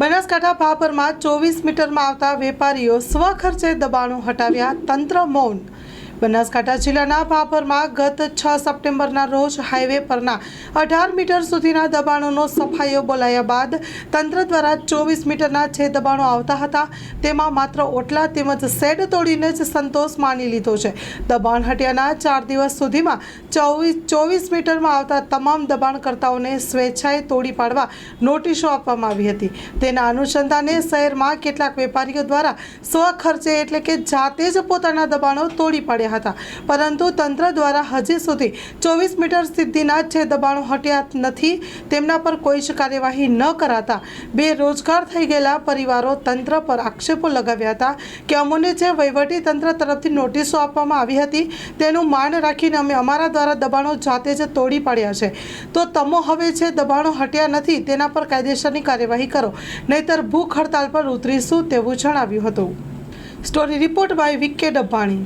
બનાસકાંઠા ભાપરમાં ચોવીસ મીટરમાં આવતા વેપારીઓ સ્વખર્ચે દબાણો હટાવ્યા તંત્ર મૌન બનાસકાંઠા જિલ્લાના ભાભરમાં ગત છ સપ્ટેમ્બરના રોજ હાઈવે પરના અઢાર મીટર સુધીના દબાણોનો સફાઈઓ બોલાયા બાદ તંત્ર દ્વારા ચોવીસ મીટરના જે દબાણો આવતા હતા, તેમાં માત્ર ઓટલા તેમજ શેડ તોડીને જ સંતોષ માની લીધો છે. દબાણ હટ્યાના ચાર દિવસ સુધીમાં ચોવીસ ચોવીસ મીટરમાં આવતા તમામ દબાણકર્તાઓને સ્વેચ્છાએ તોડી પાડવા નોટિસો આપવામાં આવી હતી. તેના અનુસંધાને શહેરમાં કેટલાક વેપારીઓ દ્વારા સ્વખર્ચે એટલે કે જાતે જ પોતાના દબાણો તોડી પાડ્યા હતા. પરંતુ તંત્ર દ્વારા હજી સુધી ચોવીસ મીટર સિદ્ધિના જે દબાણો હટ્યા નથી, તેમના પર કોઈ જ કાર્યવાહી ન કરાતા બેરોજગાર થઈ ગયેલા પરિવારો તંત્ર પર આક્ષેપો લગાવ્યા હતા કે અમોને જે વહીવટી તંત્ર તરફથી નોટિસો આપવામાં આવી હતી, તેનું માન રાખીને અમે અમારા દ્વારા દબાણો જાતે જ તોડી પાડ્યા છે. તો તમો હવે જે દબાણો હટ્યા નથી, તેના પર કાયદેસરની કાર્યવાહી કરો, નહીતર ભૂખ હડતાલ પર ઉતરીશું તેવું જણાવ્યું હતું. Story report by V K Dabbani.